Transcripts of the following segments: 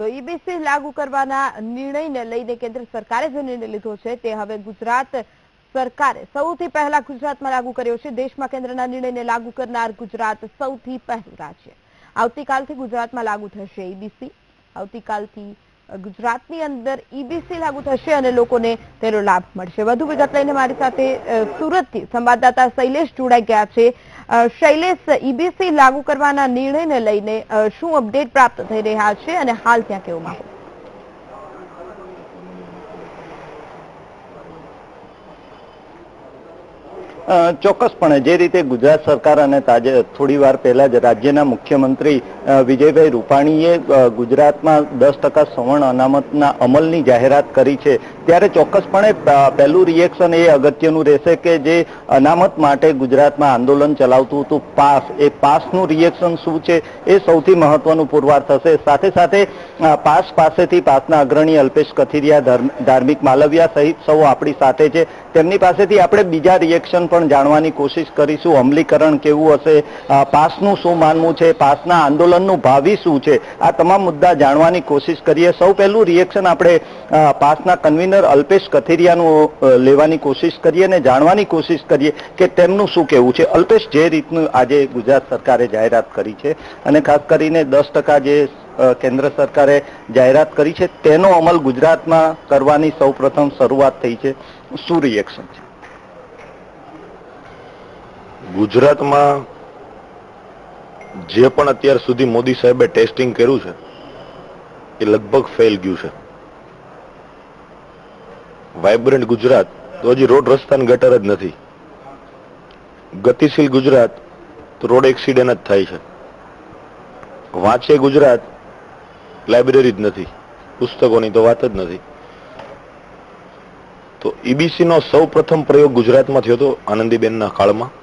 તો ઈબીસી લાગુ કરવાના નિર્ણયને લઈને કેન્દ્ર સરકારે જે નિર્ણય લીધો છે તે હવે ગુજરાત સરકારે સૌથી પહેલા ગુજરાતમાં લાગુ કર્યો છે. દેશમાં કેન્દ્રના નિર્ણયને લાગુ કરનાર ગુજરાત સૌથી પહેલા છે. આવતીકાલથી ગુજરાતમાં લાગુ થશે ઈબીસી આવતીકાલથી ગુજરાતની અંદર ઈબીસી લાગુ થશે અને લોકોને તેનો લાભ મળશે. વધુ વિગત લઈને મારી સાથે સુરતથી સંવાદદાતા શૈલેષ જોડાઈ ગયા છે. શૈલેષ ઈબીસી લાગુ કરવાના નિર્ણયને લઈને શું અપડેટ પ્રાપ્ત થઈ રહ્યા છે અને હાલ ત્યાં કેવો માહોલ? ચોક્કસપણે જે રીતે ગુજરાત સરકાર અને તાજે થોડી વાર પહેલા જ રાજ્યના મુખ્યમંત્રી વિજયભાઈ રૂપાણીએ ગુજરાતમાં દસ ટકા સવર્ણ અનામતના અમલની જાહેરાત કરી છે, ત્યારે ચોક્કસપણે પહેલું રિએક્શન એ અગત્યનું રહેશે કે જે અનામત માટે ગુજરાતમાં આંદોલન ચલાવતું હતું, પાસ. એ પાસનું રિએક્શન શું છે એ સૌથી મહત્વનું પુરવાર થશે. સાથે સાથે પાસ પાસેથી પાસના અગ્રણી અલ્પેશ કથિરિયા, ધર્મ- ધાર્મિક માલવિયા સહિત સૌ આપણી સાથે છે. તેમની પાસેથી આપણે બીજા રિએક્શન પણ જાણવાની કોશિશ કરીશું. અમલીકરણ કેવું હશે? પાસનું શું માનવું છે? પાસના આંદોલનનું ભાવિ શું છે? આ તમામ મુદ્દા જાણવાની કોશિશ કરીએ. સૌ પહેલું રિએક્શન આપણે પાસના કન્વીનર અલ્પેશ કથિરિયાનું લેવાની કોશિશ કરીએ અને જાણવાની કોશિશ કરીએ કે તેમનું શું કહેવું છે. અલ્પેશ જે રીતનું આજે ગુજરાત સરકારે જાહેરાત કરી છે અને ખાસ કરીને દસ ટકા જે કેન્દ્ર સરકારે જાહેરાત કરી છે, તેનો અમલ ગુજરાતમાં કરવાની સૌ પ્રથમ શરૂઆત થઈ છે. શું રિએક્શન છે? ગુજરાતમાં જે પણ અત્યાર સુધી મોદી સાહેબે ટેસ્ટિંગ કર્યું છે, એ લગભગ ફેલ ગયું છે. વાઇબ્રન્ટ ગુજરાત તો હજી રોડ રસ્તા ને ગટર જ નથી. ગતિશીલ ગુજરાત તો રોડ એક્સિડન્ટ જ થાય છે. વાંચે ગુજરાત, લાઇબ્રેરી જ નથી. પુસ્તકોની તો વાત જ નથી. તો ઈબીસીનો સૌ પ્રથમ પ્રયોગ ગુજરાતમાં થયો હતો આનંદીબેનના કાળમાં.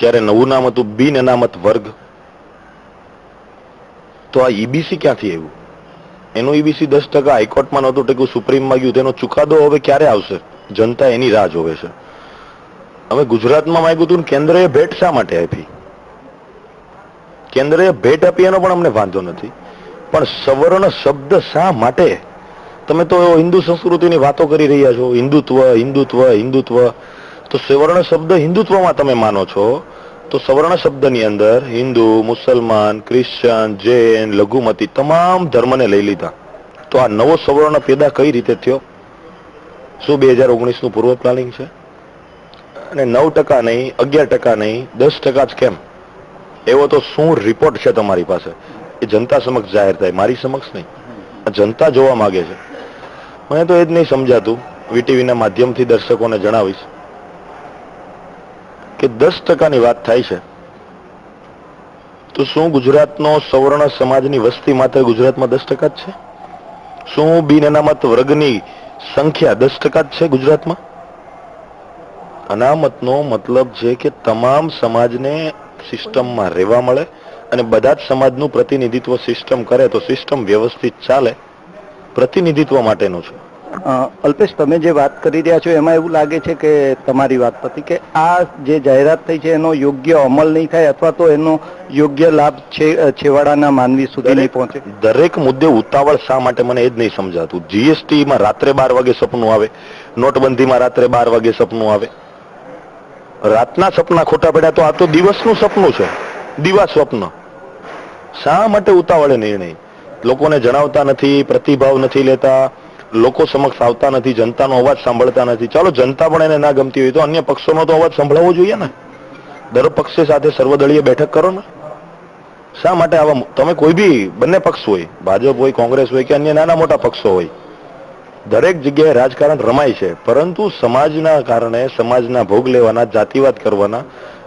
ત્યારે નવું નામ હતું? બિન અનામત વર્ગ. તો આ ઈબીસી ક્યાંથી આવ્યું? એનું ઈબીસી દસ ટકા હાઈકોર્ટમાં નહોતું ટેકું સુપ્રીમમાં ગયું, તેનો ચુકાદો હવે ક્યારે આવશે? જનતા એની રાહ જોવે છે. હવે ગુજરાતમાં માંગ્યું હતું કેન્દ્રએ ભેટ શા માટે આપી? કેન્દ્રએ ભેટ આપી એનો પણ અમને વાંધો નથી. પણ સવર્ણ શબ્દ શા માટે? તમે તો હિન્દુ સંસ્કૃતિની વાતો કરી રહ્યા છો. હિન્દુત્વ હિન્દુત્વ હિન્દુત્વ. તો સવર્ણ શબ્દ હિન્દુત્વમાં તમે માનો છો? તો સવર્ણ શબ્દની અંદર હિન્દુ, મુસલમાન ક્રિશ્ચન જૈન, લઘુમતી તમામ ધર્મને લઈ લીધા. તો આ નવો સવર્ણ પેદા કઈ રીતે થયો? શું બે હજાર ઓગણીસનું પૂર્વ પ્લાનિંગ છે? અને નવ ટકા નહીં, અગિયાર ટકા નહીં, દસ ટકા જ કેમ? એવો તો શું રિપોર્ટ છે તમારી પાસે? એ જનતા સમક્ષ જાહેર થાય, મારી સમક્ષ નહીં. આ જનતા જોવા માંગે છે. મને તો એ જ નહીં સમજાતું. વીટીવીના માધ્યમથી દર્શકોને જણાવીશ. કે દસ ટકાની વાત થાય છે. તો શું ગુજરાતનો સવર્ણ સમાજની વસ્તી માત્ર ગુજરાતમાં દસ ટકા જ છે? શું બિન અનામત વર્ગની સંખ્યા દસ ટકા જ છે ગુજરાતમાં? અનામતનો મતલબ છે કે તમામ સમાજને સિસ્ટમમાં રહેવા મળે અને બધા જ સમાજનું પ્રતિનિધિત્વ સિસ્ટમ કરે તો સિસ્ટમ વ્યવસ્થિત ચાલે. પ્રતિનિધિત્વ માટેનું છે. અલ્પેશ તમે જે વાત કરી રહ્યા છો એમાં એવું લાગે છે કે તમારી વાત પરથી કે આ જે જાહેરાત થઈ છે એનો યોગ્ય અમલ નહીં થાય અથવા તો એનો યોગ્ય લાભ છે છેવાડાના માનવી સુધી નહીં પહોંચે? દરેક મુદ્દે ઉતાવળ શા માટે મને એ જ નહીં સમજાતું? જીએસટી માં રાત્રે બાર વાગે સપનું આવે. નોટબંધીમાં રાત્રે બાર વાગે સપનું આવે. રાતના સપના ખોટા પડ્યા તો આ તો દિવસનું સપનું છે. દિવા સ્વપ્ન. શા માટે ઉતાવળે નિર્ણય? લોકોને જણાવતા નથી પ્રતિભાવ નથી લેતા. લોકો સમક્ષ આવતા નથી, જનતાનો અવાજ સાંભળતા નથી. ચાલો, જનતા પણ એને ના ગમતી હોય તો અન્ય પક્ષોનો તો અવાજ સંભળાવવો જોઈએ ને? દર પક્ષે સાથે સર્વદળીય બેઠક કરો ને. શા માટે આવા તમે કોઈ બી બંને પક્ષ હોય, ભાજપ હોય, કોંગ્રેસ હોય કે અન્ય નાના મોટા પક્ષો હોય, દરેક જગ્યાએ રાજકારણ રમાય છે. પરંતુ સમાજના કારણે, સમાજના ભોગ લેવાના, જાતિવાદ કરવાના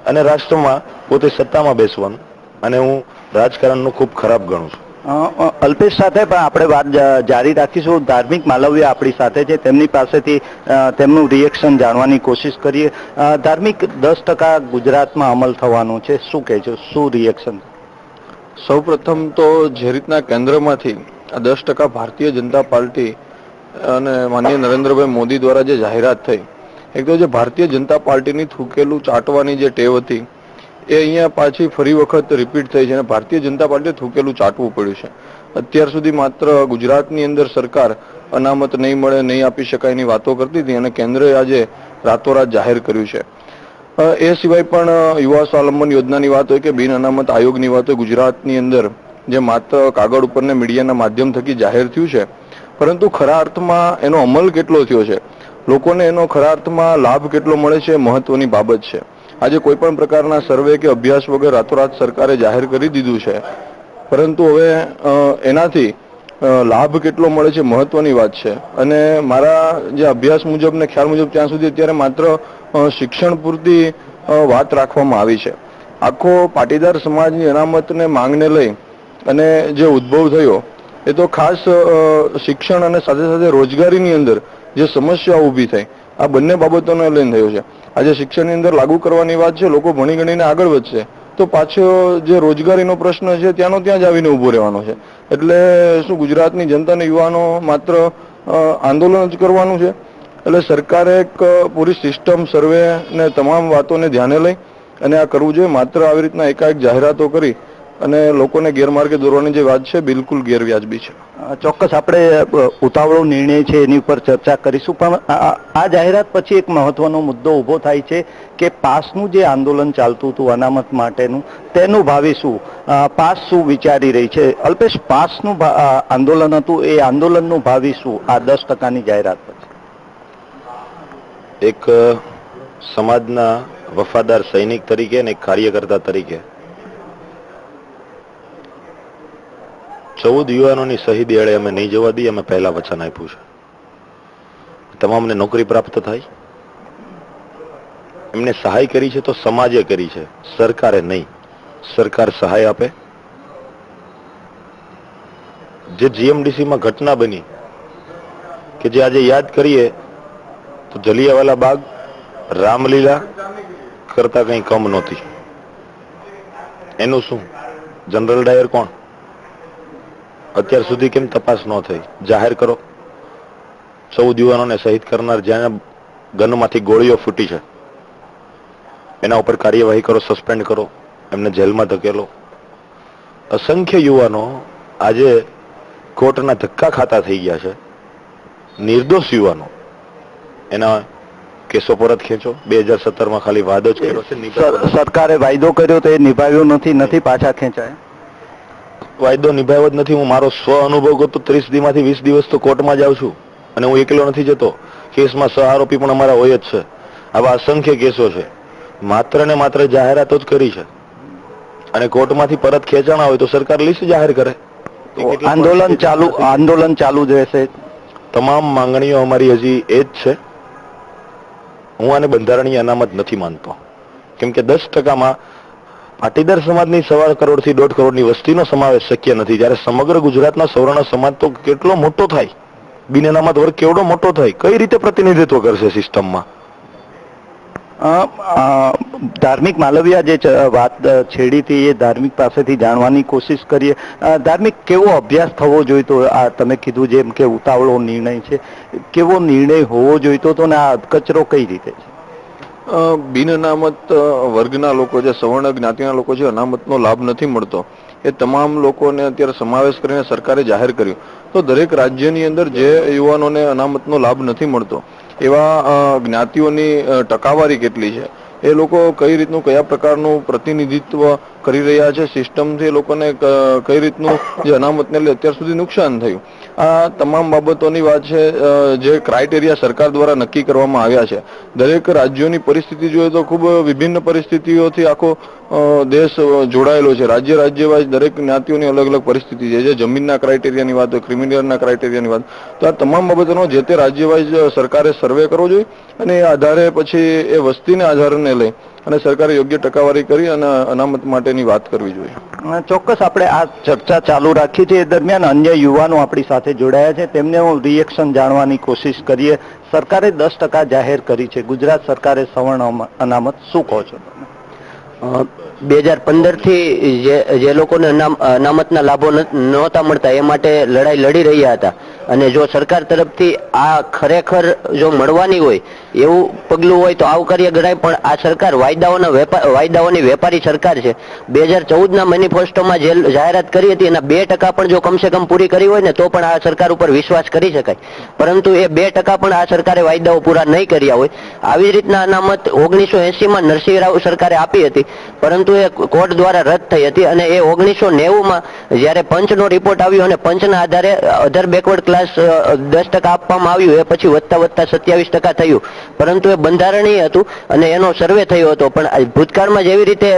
અને રાષ્ટ્રમાં પોતે સત્તામાં બેસવાનું. અને હું રાજકારણનું ખૂબ ખરાબ ગણું છું. અલ્પેશ સાથે પણ આપણે વાત જારી રાખીશું. ધાર્મિક માલવ્ય આપણી સાથે છે. તેમની પાસેથી તેમનું રિએક્શન જાણવાની કોશિશ કરીએ. ધાર્મિક દસ ટકા ગુજરાતમાં અમલ થવાનું છે. શું કહે છે? શું રિએક્શન સૌપ્રથમ તો જે રીતના કેન્દ્રમાંથી આ દસ ટકા ભારતીય જનતા પાર્ટી અને માનનીય નરેન્દ્રભાઈ મોદી દ્વારા જે જાહેરાત થઈ, એક તો જે ભારતીય જનતા પાર્ટીની થૂકેલું ચાટવાની જે ટેવ હતી એ અહીંયા પાછી ફરી વખત રિપીટ થઈ છે અને ભારતીય જનતા પાર્ટીએ થૂકેલું ચાટવું પડ્યું છે. અત્યાર સુધી માત્ર ગુજરાતની અંદર સરકાર અનામત નહીં મળે, નહીં આપી શકાય એની વાતો કરતી હતી અને કેન્દ્રએ આજે રાતોરાત જાહેર કર્યું છે. એ સિવાય પણ યુવા સ્વાવલંબન યોજનાની વાત હોય કે બિન અનામત આયોગની વાત હોય, ગુજરાતની અંદર જે માત્ર કાગળ ઉપર ને મીડિયાના માધ્યમ થકી જાહેર થયું છે, પરંતુ ખરા અર્થમાં એનો અમલ કેટલો થયો છે? લોકોને એનો ખરા અર્થમાં લાભ કેટલો મળે છે મહત્વની બાબત છે. આજે કોઈ પણ પ્રકારના સર્વે કે અભ્યાસ વગર રાતોરાત સરકારે જાહેર કરી દીધું છે. પરંતુ હવે એનાથી લાભ કેટલો મળે છે મહત્વની વાત છે. અને મારા જે અભ્યાસ મુજબ ને ખ્યાલ મુજબ ત્યાં સુધી અત્યારે માત્ર શિક્ષણ પૂરતી વાત રાખવામાં આવી છે. આખો પાટીદાર સમાજની અનામતને માંગને લઈ અને જે ઉદ્ભવ થયો, એ તો ખાસ શિક્ષણ અને સાથે સાથે રોજગારીની અંદર જે સમસ્યાઓ ઊભી થઈ આ બંને બાબતોને લઈને થયો છે. આજે શિક્ષણની અંદર લાગુ કરવાની વાત છે, લોકો ભણી ગણીને આગળ વધશે. તો પાછો જે રોજગારીનો પ્રશ્ન છે, ત્યાંનો ત્યાં જ આવીને ઊભો રહેવાનો છે. એટલે શું ગુજરાતની જનતાને યુવાનો માત્ર આંદોલન જ કરવાનું છે? એટલે સરકારે એક પૂરી સિસ્ટમ સર્વે ને તમામ વાતોને ધ્યાને લઈ અને આ કરવું જોઈએ. માત્ર આવી રીતના એકાએક જાહેરાતો કરી અને લોકોને ગેરમાર્ગે દોરવાની જે વાત છે બિલકુલ ગેરવ્યાજબી છે. ચોક્કસ આપણે ઉતાવળો નિર્ણય છે એની ઉપર ચર્ચા કરીશું. પણ આ- જાહેરાત પછી એક મહત્વનો મુદ્દો ઊભો થાય છે કે પાસનું જે આંદોલન ચાલતું હતું અનામત માટેનું તેનું ભાવિ શું પાસ શું વિચારી રહી છે? અલ્પેશ પાસનું આંદોલન હતું એ આંદોલનનું ભાવિ શું આ દસ ટકાની જાહેરાત પછી. એક સમાજના વફાદાર સૈનિક તરીકે અને એક કાર્યકર્તા તરીકે ચૌદ યુવાનોની શહીદી એળે અમે નહીં જવા દઈએ, અમે પહેલા વચન આપ્યું છે. તમામને નોકરી પ્રાપ્ત થાય. એમને સહાય કરી છે તો સમાજે કરી છે. સરકારે નહીં. સરકાર સહાય આપે. જે જીએમડીસીમાં ઘટના બની, કે જે આજે યાદ કરીએ, તો જલિયાવાલા બાગ, રામલીલા કરતા કંઈ કમ નહોતી. એનું શું? જનરલ ડાયર કોણ? અત્યાર સુધી કેમ તપાસ ન થઈ? જાહેર કરો. ચૌદ યુવાનોને શહીદ કરનાર જ્યાં ગનમાંથી ગોળીઓ ફૂટી છે, એના ઉપર કાર્યવાહી કરો, સસ્પેન્ડ કરો, એમને જેલમાં ધકેલો. અસંખ્ય યુવાનો આજે કોર્ટના ધક્કા ખાતા થઈ ગયા છે. નિર્દોષ યુવાનો. એના કેસો પરત ખેંચો. બે હજાર સત્તરમાં ખાલી વાદો જ કર્યો છે. સરકારે વાયદો કર્યો તો એ નિભાવ્યો નથી નથી પાછા ખેંચાય. વાયદો નિભાવ્યો જ નથી. હું મારો સ્વ અનુભવ કરતો ત્રીસ દિવસમાંથી વીસ દિવસ તો કોર્ટમાં જાઉં છું અને હું એકલો નથી જતો. કેસમાં સહ આરોપી પણ અમારા હોય જ છે. આવા અસંખ્ય કેસો છે. માત્ર ને માત્ર જાહેરાતો જ કરી છે. અને કોર્ટમાંથી પરત ખેંચાણા હોય તો સરકાર લિસ્ટ જાહેર કરે. આંદોલન ચાલુ આંદોલન ચાલુ જ રહેશે. તમામ માંગણીઓ અમારી હજી એ જ છે. હું આને બંધારણીય અનામત નથી માનતો. કેમ કે દસ ટકામાં પાટીદાર સમાજની સવા કરોડથી દોઢ કરોડની વસ્તીનો સમાવેશ શક્ય નથી. જ્યારે સમગ્ર ગુજરાતના સૌરાષ્ટ્ર સમાજ તો કેટલો મોટો થાય? બિન અનામત વર્ગ કેવડો મોટો થાય? કઈ રીતે પ્રતિનિધિત્વ કરશે સિસ્ટમમાં? ધાર્મિક માલવિયા જે વાત છેડીથી એ ધાર્મિક પાસેથી જાણવાની કોશિશ કરીએ. ધાર્મિક કેવો અભ્યાસ થવો જોઈતો? આ તમે કીધું જેમ કે ઉતાવળો નિર્ણય છે. કેવો નિર્ણય હોવો જોઈતો? તો ને આ કચરો કઈ રીતે છે? બિન અનામત વર્ગના લોકો જે સવર્ણ જ્ઞાતિના લોકો છે, અનામતનો લાભ નથી મળતો. એ તમામ લોકોને અત્યારે સમાવેશ કરીને સરકારે જાહેર કર્યું. તો દરેક રાજ્યની અંદર જે યુવાનોને અનામતનો લાભ નથી મળતો, એવા જ્ઞાતિઓની ટકાવારી કેટલી છે? એ લોકો કઈ રીતનું, કયા પ્રકારનું પ્રતિનિધિત્વ કરી રહ્યા છે. સિસ્ટમથી લોકોને કઈ રીતનું જે અનામતને લઈ અત્યાર સુધી નુકસાન થયું. આ તમામ બાબતોની વાત છે જે ક્રાઇટેરિયા સરકાર દ્વારા નક્કી કરવામાં આવ્યા છે. દરેક રાજ્યોની પરિસ્થિતિ જોઈએ તો ખૂબ વિભિન્ન પરિસ્થિતિઓથી આખો દેશ જોડાયેલો છે. રાજ્ય રાજ્ય દરેક જ્ઞાતિઓની અલગ અલગ પરિસ્થિતિ છે. જે જમીનના ક્રાઇટેરિયાની વાત હોય ક્રિમિનલના ક્રાઇટેરિયાની વાત. તો આ તમામ બાબતોનો જે તે રાજ્ય સરકારે સર્વે કરવો જોઈએ અને એ આધારે પછી એ વસ્તીને આધારને લઈ અને સરકારે યોગ્ય ટકાવારી કરી અને અનામત માટેની વાત કરવી જોઈએ. ચોક્કસ આપણે આ ચર્ચા ચાલુ રાખી છે. એ દરમિયાન અન્ય યુવાનો આપણી સાથે જોડાયા છે. તેમને રિએક્શન જાણવાની કોશિશ કરીએ. સરકારે દસ ટકા જાહેર કરી છે. ગુજરાત સરકારે સવર્ણ અનામત શું કહો છો. તમે બે હજાર પંદરથી જે જે લોકોને અનામતના લાભો નહોતા મળતા, એ માટે લડાઈ લડી રહ્યા હતા. અને જો સરકાર તરફથી આ ખરેખર જો મળવાની હોય, એવું પગલું હોય તો આવકાર્ય ગણાય, પણ આ સરકાર વાયદાઓના વેપાર વાયદાઓની વેપારી સરકાર છે. બે હજાર ચૌદના મેનિફેસ્ટોમાં જે જાહેરાત કરી હતી, એના બે ટકા પણ જો કમસે કમ પૂરી કરી હોય ને, તો પણ આ સરકાર ઉપર વિશ્વાસ કરી શકાય. પરંતુ એ બે ટકા પણ આ સરકારે વાયદાઓ પૂરા નહીં કર્યા હોય. આવી રીતના અનામત ઓગણીસો એસીમાં નરસિંહ રાવ સરકારે આપી હતી. પરંતુ એ કોર્ટ દ્વારા રદ થઈ હતી અને એ ઓગણીસો નેવુંમાં જ્યારે પંચનો રિપોર્ટ આવ્યો અને પંચના આધારે અધર બેકવર્ડ ક્લાસ દસ ટકા આપવામાં આવ્યું, એ પછી વધતા વધતા સત્યાવીસ ટકા થયું. પરંતુ એ બંધારણીય હતું અને એનો સર્વે થયો હતો. પણ ભૂતકાળમાં જેવી રીતે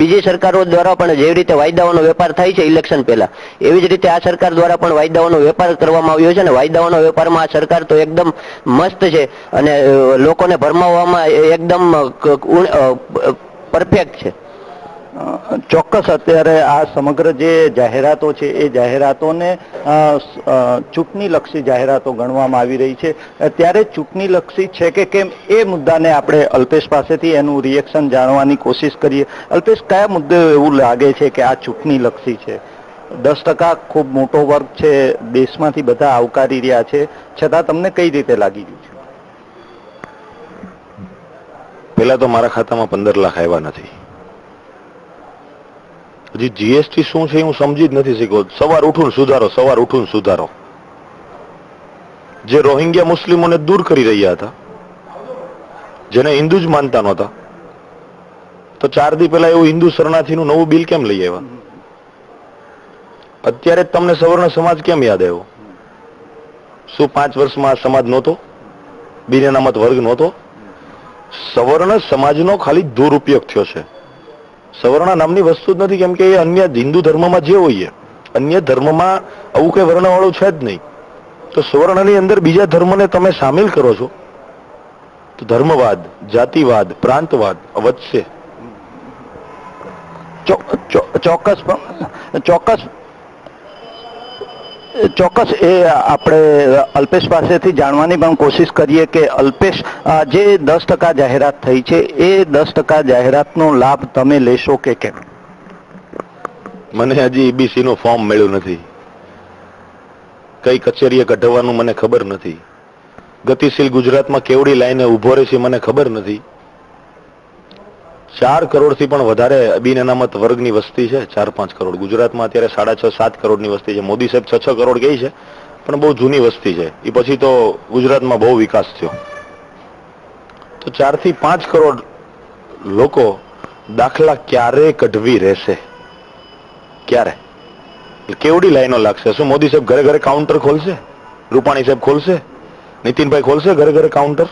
બીજી સરકારો દ્વારા પણ જેવી રીતે વાયદાઓનો વેપાર થાય છે ઇલેક્શન પહેલા, એવી જ રીતે આ સરકાર દ્વારા પણ વાયદાઓનો વેપાર કરવામાં આવ્યો છે અને વાયદાઓનો વેપારમાં આ સરકાર તો એકદમ મસ્ત છે અને લોકોને ભરમાવવામાં એકદમ પરફેક્ટ છે. ચોક્કસ અત્યારે આ સમગ્ર જે જાહેરાતો છે, એ જાહેરાતોને ચૂંટણીલક્ષી જાહેરાતો ગણવામાં આવી રહી છે. ત્યારે ચૂંટણીલક્ષી છે કે કેમ, એ મુદ્દાને આપણે અલ્પેશ પાસેથી એનું રિએક્શન જાણવાની કોશિશ કરીએ. અલ્પેશ, કયા મુદ્દે એવું લાગે છે કે આ ચૂંટણીલક્ષી છે? દસ ટકા ખૂબ મોટો વર્ગ છે, દેશમાંથી બધા આવકારી રહ્યા છે. છતાં તમને કઈ રીતે લાગી ગયું છે? પહેલા તો મારા ખાતામાં પંદર લાખ આવ્યા નથી. હજી જીએસટી શું છે હું સમજી જ નથી શીખ્યો સવાર ઉઠું સુધારો, સવાર ઉઠું સુધારો. જે રોહિંગ્યા મુસ્લિમોને દૂર કરી રહ્યા હતા, જેને હિન્દુ જ માનતા નહોતા, તો ચાર દી પહેલા એવું હિન્દુ શરણાર્થીનું નવું બિલ કેમ લઈ આવ્યા? અત્યારે તમને સવર્ણ સમાજ કેમ યાદ આવ્યો? શું પાંચ વર્ષમાં આ સમાજ નહોતો? બિન અનામત વર્ગ નહોતો? સવર્ણ સમાજનો ખાલી દુરુપયોગ થયો છે. સવર્ણ નામની વસ્તુ જ નથી, કેમ કે એ અન્ય હિન્દુ ધર્મમાં જે હોઈએ, અન્ય ધર્મમાં આવું કઈ વર્ણવાળું છે જ નહીં. તો સવર્ણની અંદર બીજા ધર્મને તમે સામેલ કરો છો, તો ધર્મવાદ, જાતિવાદ, પ્રાંતવાદ વધશે ચોક્કસ ચોક્કસ ચોક્કસ, એ આપણે અલ્પેશ પાસેથી જાણવાની પણ કોશિશ કરીએ કે અલ્પેશ જે દસ ટકા જાહેરાત થઈ છે, એ દસ ટકા જાહેરાતનો લાભ તમે લેશો કે કેમ? મને હજી ઈબીસી નું ફોર્મ મળ્યું નથી. કઈ કચેરીએ કઢાવવાનું મને ખબર નથી. ગતિશીલ ગુજરાતમાં કેવડી લાઈને ઊભો રહેશે મને ખબર નથી. ચાર કરોડથી પણ વધારે બિન અનામત વર્ગની વસ્તી છે, ચાર પાંચ કરોડ. ગુજરાતમાં અત્યારે સાડા છ, સાત કરોડની વસ્તી છે. મોદી સાહેબ છ છ કરોડ ગઈ છે, પણ બહુ જૂની વસ્તી છે. એ પછી તો ગુજરાતમાં બહુ વિકાસ થયો. તો ચારથી પાંચ કરોડ લોકો દાખલા ક્યારે કઢવી રહેશે? ક્યારે? કેવડી લાઈનો લાગશે? શું મોદી સાહેબ ઘરે ઘરે કાઉન્ટર ખોલશે? રૂપાણી સાહેબ ખોલશે? નીતિનભાઈ ખોલશે ઘરે ઘરે કાઉન્ટર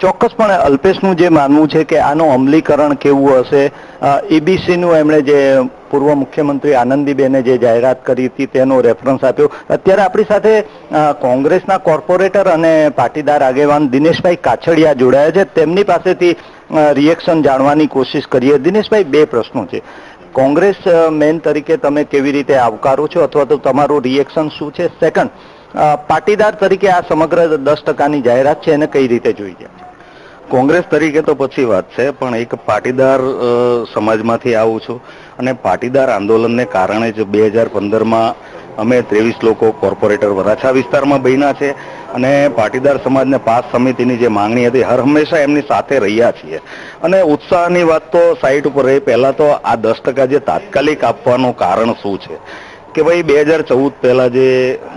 ચોક્કસપણે અલ્પેશનું જે માનવું છે કે આનું અમલીકરણ કેવું હશે એબીસીનું એમણે જે પૂર્વ મુખ્યમંત્રી આનંદીબેને જે જાહેરાત કરી હતી તેનો રેફરન્સ આપ્યો. અત્યારે આપણી સાથે કોંગ્રેસના કોર્પોરેટર અને પાટીદાર આગેવાન દિનેશભાઈ કાછડિયા જોડાયા છે. તેમની પાસેથી રિએક્શન જાણવાની કોશિશ કરીએ. દિનેશભાઈ, બે પ્રશ્નો છે. કોંગ્રેસ મેન તરીકે તમે કેવી રીતે આવકારો છો? અથવા તો તમારું રિએક્શન શું છે? સેકન્ડ પાટીદાર તરીકે આ સમગ્ર દસ ટકાની જાહેરાત છે એને કઈ રીતે જોઈ છે? કોંગ્રેસ તરીકે તો પછી વાત છે, પણ એક પાટીદાર સમાજમાંથી આવું છું અને પાટીદાર આંદોલનને કારણે જ બે હજાર પંદરમાં અમે ત્રેવીસ લોકો કોર્પોરેટર વરાછા વિસ્તારમાં બન્યા છે અને પાટીદાર સમાજને પાસ સમિતિની જે માંગણી હતી, હર હંમેશા એમની સાથે રહ્યા છીએ. અને ઉત્સાહની વાત તો સાઈટ ઉપર રહી, પહેલાં તો આ દસ ટકા જે તાત્કાલિક આપવાનું કારણ શું છે? કે ભાઈ, બે હજાર ચૌદ પહેલા જે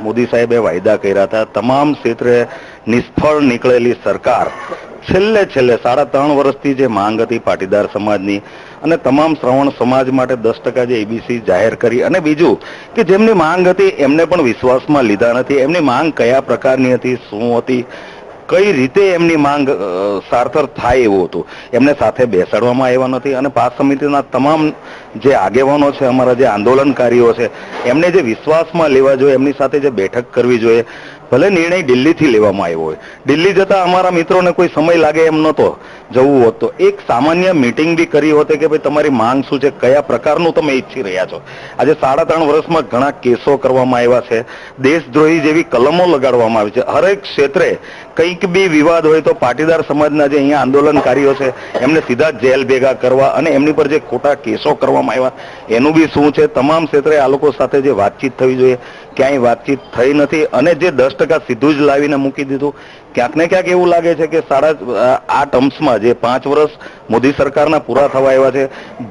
મોદી સાહેબે વાયદા કર્યા હતા, તમામ ક્ષેત્રે નિષ્ફળ નીકળેલી સરકાર છેલ્લે છેલ્લે સાડા ત્રણ વર્ષથી જે માંગ હતી પાટીદાર સમાજની અને તમામ શ્રવણ સમાજ માટે દસ ટકા જે એબીસી જાહેર કરી અને બીજું કે જેમની માંગ હતી એમને પણ વિશ્વાસમાં લીધા નથી. એમની માંગ કયા પ્રકારની હતી, શું હતી? કઈ રીતે એમની માંગ અ, સાર્થક થાય એવું હતું? એમને સાથે બેસાડવામાં આવ્યા નથી અને પાસ સમિતિના તમામ જે આગેવાનો છે અમારા જે આંદોલનકારીઓ છે એમને જે વિશ્વાસમાં લેવા જોઈએ એમની સાથે જે બેઠક કરવી જોઈએ ભલે નિર્ણય દિલ્હીથી લેવામાં આવ્યો હોય. દિલ્હી જતા અમારા મિત્રોને કોઈ સમય લાગે એમ નહોતો જવું હોત તો. એક સામાન્ય મીટિંગ બી કરી હોત કે ભાઈ તમારી માંગ શું છે કયા પ્રકારનું તમે ઈચ્છી રહ્યા છો? આજે સાડા ત્રણ વર્ષમાં ઘણા કેસો કરવામાં આવ્યા છે. દેશદ્રોહી જેવી કલમો લગાડવામાં આવી છે. હરેક ક્ષેત્રે કંઈક બી વિવાદ હોય તો પાટીદાર સમાજના જે અહીંયા આંદોલનકારીઓ છે, એમને સીધા જેલ ભેગા કરવા અને એમની પર જે ખોટા કેસો કરવામાં આવ્યા, એનું બી શું છે? તમામ ક્ષેત્રે આ લોકો સાથે જે વાતચીત થવી જોઈએ. ક્યાંય વાતચીત થઈ નથી અને જે દસ ટકા સીધું જ લાવીને મૂકી દીધું, ક્યાંક ને ક્યાંક એવું લાગે છે કે સાડા આ ટર્મ્સમાં જે પાંચ વર્ષ મોદી સરકારના પૂરા થવા આવ્યા છે,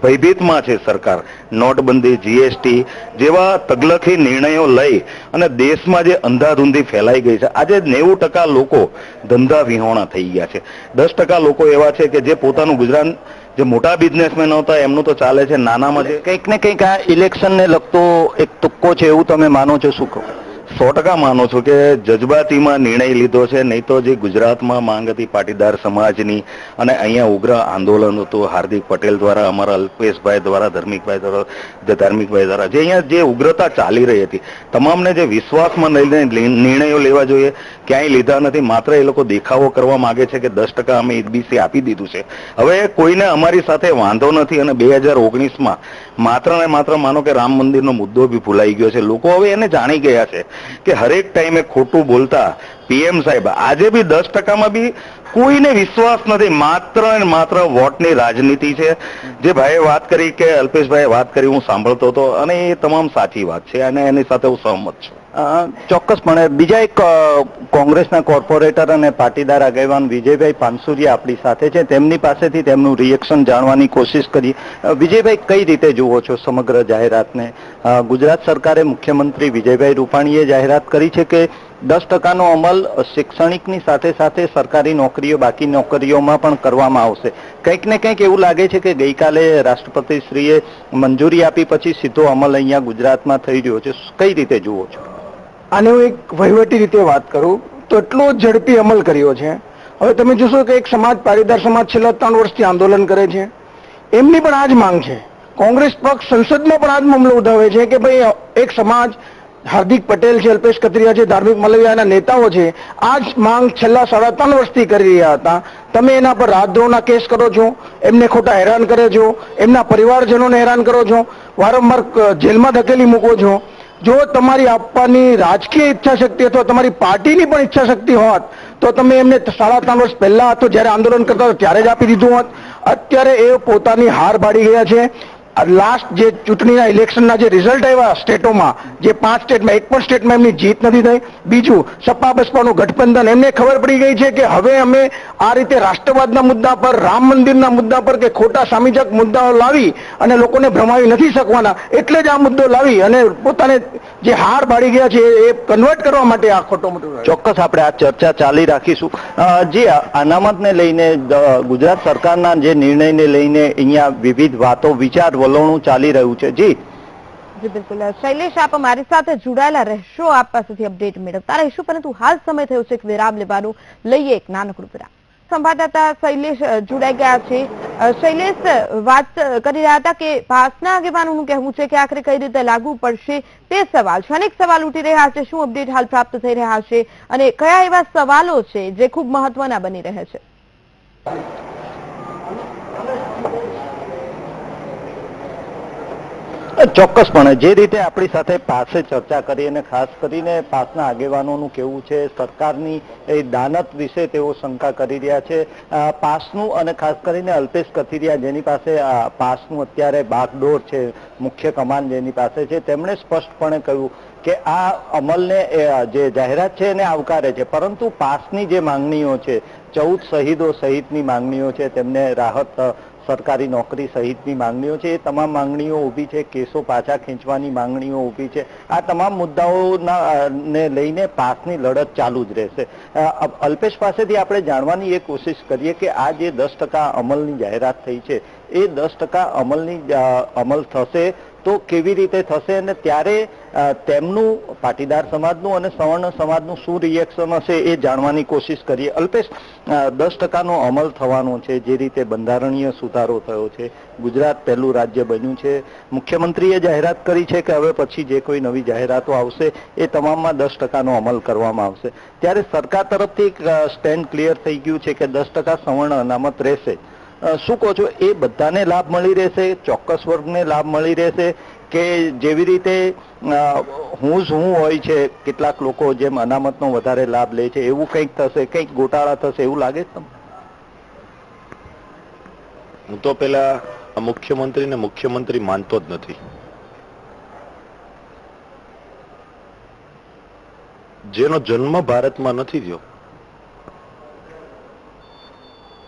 ભયભીતમાં છે સરકાર. નોટબંધી જીએસટી જેવા તગલખી નિર્ણયો લઈ અને દેશમાં જે અંધાધૂંધી ફેલાઈ ગઈ છે. આજે નેવું ટકા લોકો ધંધા વિહોણા થઈ ગયા છે. દસ ટકા લોકો એવા છે કે જે પોતાનું ગુજરાન, જે મોટા બિઝનેસમેન હતા, એમનું તો ચાલે છે, નાનામાં કંઈક ને કંઈક આ ઇલેક્શનને લગતો એક તુક્કો છે એવું તમે માનો છો, શું કહો? સો ટકા માનું છું કે જજબાતીમાં નિર્ણય લીધો છે, નહીં તો જે ગુજરાતમાં માંગ હતી પાટીદાર સમાજની અને અહીંયા ઉગ્ર આંદોલન હતું, હાર્દિક પટેલ દ્વારા, અમારા અલ્પેશભાઈ દ્વારા, ધાર્મિકભાઈ દ્વારા ધાર્મિકભાઈ દ્વારા, જે અહીંયા જે ઉગ્રતા ચાલી રહી હતી, તમામને જે વિશ્વાસમાં લઈને નિર્ણયો લેવા જોઈએ, ક્યાંય લીધા નથી, માત્ર એ લોકો દેખાવો કરવા માગે છે કે દસ ટકા અમે ઈબીસી આપી દીધું છે. હવે કોઈને અમારી સાથે વાંધો નથી અને બે હજાર ઓગણીસમાં માત્ર ને માત્ર માનો કે રામ મંદિરનો મુદ્દો બી ભૂલાઈ ગયો છે. લોકો હવે એને જાણી ગયા છે. કે હરેક ટાઈમે ખોટું બોલતા પીએમ સાહેબ, આજે બી દસ ટકામાં બી કોઈને વિશ્વાસ નથી. માત્ર ને માત્ર વોટની રાજનીતિ છે. જે ભાઈએ વાત કરી કે અલ્પેશભાઈએ વાત કરી, હું સાંભળતો હતો, અને એ તમામ સાચી વાત છે, અને એની સાથે હું સહમત છું. ચોક્કસપણે. બીજા એક કોંગ્રેસના કોર્પોરેટર અને પાટીદાર આગેવાન વિજયભાઈ પાનસુરિયા આપણી સાથે છે. તેમની પાસેથી તેમનું રિએક્શન જાણવાની કોશિશ કરી વિજયભાઈ, કઈ રીતે જુઓ છો સમગ્ર જાહેરાતને? ગુજરાત સરકારે મુખ્યમંત્રી વિજયભાઈ રૂપાણીએ જાહેરાત કરી છે કે દસ ટકાનો અમલ શૈક્ષણિકની સાથે સાથે સરકારી નોકરીઓ, બાકી નોકરીઓમાં પણ કરવામાં આવશે. કંઈક ને કંઈક એવું લાગે છે કે ગઈકાલે રાષ્ટ્રપતિશ્રીએ મંજૂરી આપી પછી સીધો અમલ અહીંયા ગુજરાતમાં થઈ રહ્યો છે. કઈ રીતે જુઓ છો? આને હું એક વહીવટી રીતે વાત કરું. તો એટલો ઝડપી અમલ કર્યો છે. હવે તમે જોશો કે એક સમાજ, પાટીદાર સમાજ છેલ્લા ત્રણ વર્ષથી આંદોલન કરે છે. એમની પણ આ જ માંગ છે. કોંગ્રેસ પક્ષ સંસદમાં પણ આ જ મામલો ઉઠાવે છે કે ભાઈ એક સમાજ હાર્દિક પટેલ છે, અલ્પેશ કત્રિયા છે, ધાર્મિક મલવિયાના નેતાઓ છે આ જ માંગ છેલ્લા સાડા ત્રણ વર્ષથી કરી રહ્યા હતા. તમે એના પર રાજદ્રોહના કેસ કરો છો, એમને ખોટા હેરાન કરે છો, એમના પરિવારજનોને હેરાન કરો છો, વારંવાર જેલમાં ધકેલી મૂકો છો. જો તમારી આપવાની રાજકીય ઈચ્છા શક્તિ અથવા તમારી પાર્ટીની પણ ઈચ્છા શક્તિ હોત, તો તમે એમને સાડા ત્રણ વર્ષ પહેલા હતો જ્યારે આંદોલન કરતા હતા, ત્યારે જ આપી દીધું હોત. અત્યારે એ પોતાની હાર ભાડી ગયા છે. લાસ્ટ જે ચૂંટણીના ઇલેક્શનના જે રિઝલ્ટ આવ્યા સ્ટેટોમાં, જે પાંચ સ્ટેટમાં, એક પણ સ્ટેટમાં એમની જીત નથી થઈ. બીજું, સપા બસપાનું ગઠબંધન, એમને ખબર પડી ગઈ છે કે હવે અમે આ રીતે રાષ્ટ્રવાદના મુદ્દા પર, રામ મંદિરના મુદ્દા પર કે ખોટા સામીજક મુદ્દાઓ લાવી અને લોકોને ભ્રમાવી નથી શકવાના, એટલે જ આ મુદ્દો લાવી અને પોતાને જે હાર બાળી ગયા છે એ કન્વર્ટ કરવા માટે આ ખોટો મોટો ચોક્કસ આપણે આ ચર્ચા ચાલી રાખીશું. જે અનામતને લઈને ગુજરાત સરકારના જે નિર્ણયને લઈને અહીંયા વિવિધ વાતો, વિચાર વલણું ચાલી રહ્યું છે. જી. જી, બિલકુલ. શૈલેષ, આપ અમારી સાથે જોડાયેલા રહેશો. આપ પાસેથી અપડેટ મેળવતા રહીશું. પરંતુ હાલ સમય થયો છે એક વિરામ લેવાનું. લઈએ એક નાનકડું વિરામ. સંવાદદાતા શૈલેષ જોડાઈ ગયા છે. શૈલેષ, વાત કરી રહ્યા હતા કે પાસના આગેવાનોનું કહેવું છે કે આખરે કઈ રીતે લાગુ પડશે તે સવાલ છે. અનેક સવાલ ઉઠી રહ્યા છે. શું અપડેટ હાલ પ્રાપ્ત થઈ રહ્યા છે? અને કયા એવા સવાલો છે જે ખૂબ મહત્વના બની રહે છે? ચોક્કસપણે, જે રીતે આપણી સાથે પાસે ચર્ચા કરી અને ખાસ કરીને પાસના આગેવાનોનું કેવું છે, સરકારની એ દાનત વિશે તેઓ શંકા કરી રહ્યા છે. પાસનું અને ખાસ કરીને અલ્પેશ કથિરિયા જેની પાસે પાસનું અત્યારે બાગડોર છે, મુખ્ય કમાન જેની પાસે છે, તેમણે સ્પષ્ટપણે કહ્યું કે આ અમલને જે જાહેરાત છે એને આવકારે છે. પરંતુ પાસની જે માંગણીઓ છે, ચૌદ શહીદો સહિતની માંગણીઓ છે, તેમને રાહત સરકારી નોકરી સહિતની માંગણીઓ છે. એ તમામ માંગણીઓ ઊભી છે. કેસો પાછા ખેંચવાની માંગણીઓ ઊભી છે. આ તમામ મુદ્દાઓના ને લઈને પાસની લડત ચાલુ જ રહેશે. અલ્પેશ પાસેથી આપણે જાણવાની એ કોશિશ કરીએ કે આ જે દસ ટકા અમલની જાહેરાત થઈ છે, એ દસ ટકા અમલની અમલ થશે તો કેવી રીતે થશે અને ત્યારે તેમનું, પાટીદાર સમાજનું અને સવર્ણ સમાજનું શું રિએક્શન હશે એ જાણવાની કોશિશ કરીએ. અલ્પેશ દસ ટકાનો અમલ થવાનો છે, જે રીતે બંધારણીય સુધારો થયો છે. ગુજરાત પહેલું રાજ્ય બન્યું છે. મુખ્યમંત્રીએ જાહેરાત કરી છે કે હવે પછી જે કોઈ નવી જાહેરાતો આવશે એ તમામમાં દસ ટકાનો અમલ કરવામાં આવશે. ત્યારે સરકાર તરફથી સ્ટેન્ડ ક્લિયર થઈ ગયું છે કે દસ ટકા સવર્ણ અનામત રહેશે શું કહો છો? એ બધાને લાભ મળી રહેશે, ચોક્કસ વર્ગને લાભ મળી રહેશે કે જેવી રીતે હું શું હોય છે, કેટલાક લોકો જેમ અનામતનો વધારે લાભ લે છે, એવું કંઈક થશે, કંઈક ગોટાળા થશે, એવું લાગે છે તમને? હું તો પેલા મુખ્યમંત્રીને મુખ્યમંત્રી માનતો જ નથી. જેનો જન્મ ભારતમાં નથી થયો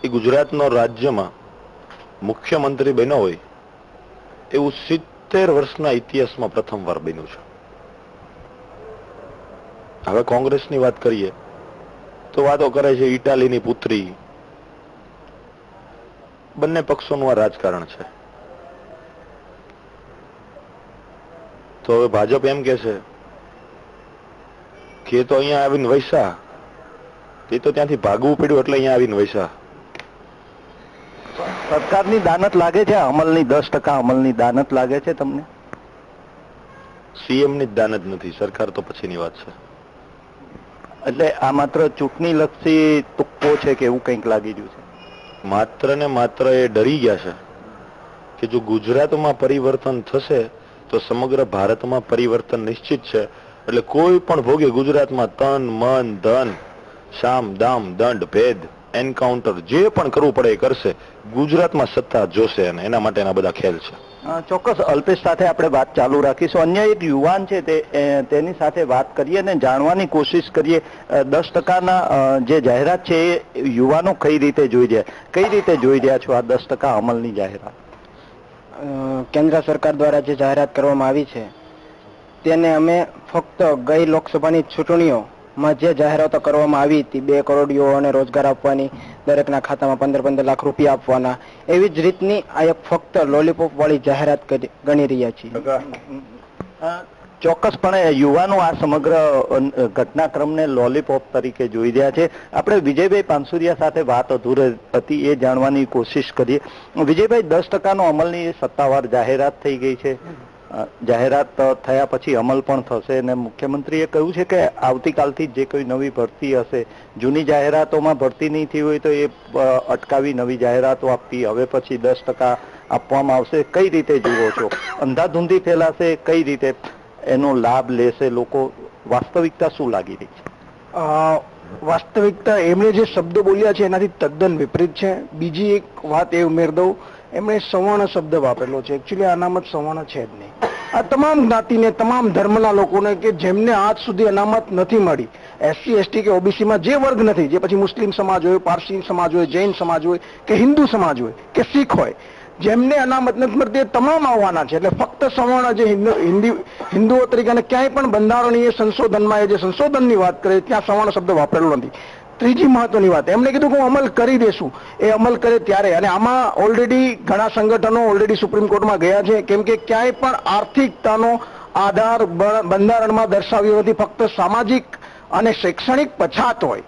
એ ગુજરાતનો રાજ્યમાં મુખ્યમંત્રી બન્યો હોય, એવું સિત્તેર વર્ષના ઇતિહાસમાં પ્રથમવાર બન્યું છે. હવે કોંગ્રેસની વાત કરીએ, તો વાતો કરે છે ઇટાલીની પુત્રી. બંને પક્ષોનું આ રાજકારણ છે. તો હવે ભાજપ એમ કે છે કે તો અહીંયા આવીને વૈસા તે તો ત્યાંથી ભાગવું પડ્યું એટલે અહીંયા આવીને વૈસા સરકારની દાનત લાગે છે? અમલની દસ ટકા અમલની દાનત લાગે છે તમને? સીએમની દાનત નથી. સરકાર તો પછીની વાત છે. એટલે આ માત્ર ચૂંટણી લક્ષી તુક્કો છે કે એવું કંઈક લાગી રહ્યું છે? માત્ર ને માત્ર એ ડરી ગયા છે કે જો ગુજરાતમાં પરિવર્તન થશે તો સમગ્ર ભારતમાં પરિવર્તન નિશ્ચિત છે. એટલે કોઈ પણ ભોગે ગુજરાતમાં તન મન ધન શામ દામ દંડ ભેદ એન્કાઉન્ટર જે પણ કરવું પડે એ કરશે. ગુજરાતમાં સત્તા જોશે અને એના માટેના બધા ખેલ છે. ચોક્કસ અલ્પેશ સાથે આપણે વાત ચાલુ રાખીશું. અન્ય એક યુવાન છે તે તેની સાથે વાત કરીએ અને જાણવાની કોશિશ કરીએ. દસ ટકાના જે જાહેરાત છે એ યુવાનો કઈ રીતે જોઈ રહ્યા કઈ રીતે જોઈ રહ્યા છો આ દસ ટકા અમલની જાહેરાત? કેન્દ્ર સરકાર દ્વારા જે જાહેરાત કરવામાં આવી છે તેને અમે ફક્ત ગઈ લોકસભાની ચૂંટણીઓમાં જે જાહેરાતો કરવામાં આવી હતી. બે કરોડ યુવાઓને રોજગાર આપવાની, દરેકના ખાતામાં પંદર પંદર લાખ રૂપિયા આપવાના. એવી જ રીતની આ એક ફક્ત લોલીપોપ વાળી જાહેરાત ગણી રહ્યા છીએ. ચોક્કસપણે યુવાનો આ સમગ્ર ઘટનાક્રમને લોલીપોપ તરીકે જોઈ રહ્યા છે. આપણે વિજયભાઈ પાનસુરિયા સાથે વાત અધૂર હતી, એ જાણવાની કોશિશ કરીએ. વિજયભાઈ, દસ ટકાનો અમલની સત્તાવાર જાહેરાત થઈ ગઈ છે. જાહેરાત થયા પછી અમલ પણ થશે અને મુખ્યમંત્રીએ કહ્યું છે કે આવતીકાલથી જ કોઈ નવી ભરતી હશે, જૂની જાહેરાતોમાં ભરતી નહીં થઈ હોય તો એ અટકાવી નવી જાહેરાતો આપવી હવે પછી દસ ટકા આપવામાં આવશે. કઈ રીતે જુઓ છો? અંધાધૂંધી ફેલાશે. કઈ રીતે એનો લાભ લેશે? લોકો વાસ્તવિકતા શું લાગી રહી છે? વાસ્તવિકતા, એમણે જે શબ્દો બોલ્યા છે એનાથી તદ્દન વિપરીત છે. બીજી એક વાત એ ઉમેર દઉં એમણે સવર્ણ શબ્દ વાપરેલો છે. એકચ્યુઅલી અનામત સવર્ણ છે જ નહીં. આ તમામ જ્ઞાતિને, તમામ ધર્મના લોકોને કે જેમને આજ સુધી અનામત નથી મળી એસસી એસટી કે ઓબીસીમાં જે વર્ગ નથી, જે પછી મુસ્લિમ સમાજ હોય, પારસી સમાજ હોય, જૈન સમાજ હોય, કે હિન્દુ સમાજ હોય, કે શીખ હોય, જેમને અનામત નથી મળતી તમામ આવવાના છે. એટલે ફક્ત સવર્ણ જે હિન્દી, હિન્દુઓ તરીકે અને ક્યાંય પણ બંધારણીય સંશોધનમાં એ જે સંશોધનની વાત કરે, ત્યાં સવર્ણ શબ્દ વાપરેલો નથી. ત્રીજી મહત્વની વાત. એમણે કીધું કે હું અમલ કરી દેશું. એ અમલ કરે ત્યારે. અને આમાં ઓલરેડી ઘણા સંગઠનો ઓલરેડી સુપ્રીમ કોર્ટમાં ગયા છે. કેમ કે ક્યાંય પણ આર્થિકતાનો આધાર બંધારણમાં દર્શાવ્યો નથી. ફક્ત સામાજિક અને શૈક્ષણિક પછાત હોય.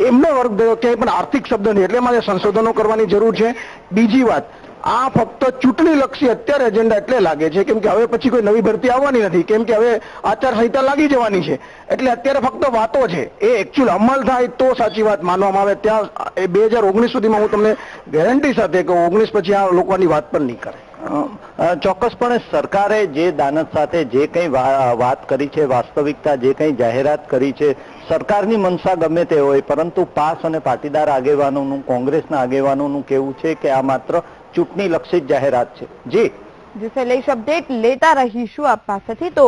એમનો વર્ગ ક્યાંય પણ આર્થિક શબ્દ નહીં એટલે મારે સંશોધનો કરવાની જરૂર છે. બીજી વાત આ ફક્ત ચૂંટણી લક્ષી અત્યારે એજન્ડા એટલે લાગે છે, કેમ કે હવે પછી કોઈ નવી ભરતી આવવાની નથી, કેમ કે હવે આચારસંહિતા લાગી જવાની છે. એટલે અત્યારે ફક્ત વાતો છે. એ એકચ્યુઅલ અમલ થાય તો સાચી વાત માનવામાં આવે. ત્યાં, એ બે હજાર ઓગણીસ સુધીમાં હું તમને ગેરંટી સાથે કે ઓગણીસ પછી આ લોકોની વાત પણ નહીં કરે. ચોક્કસપણે સરકારે જે દાનત સાથે જે કંઈ વાત કરી છે, વાસ્તવિકતા જે કંઈ જાહેરાત કરી છે, સરકારની મનસા ગમે તે હોય, પરંતુ પાસ અને પાટીદાર આગેવાનોનું, કોંગ્રેસના આગેવાનોનું કેવું છે કે આ માત્ર ચૂંટણી લક્ષી જાહેરાત છે. જી. જી શૈલેષ અપડેટ લેતા રહીશું આપ પાસેથી તો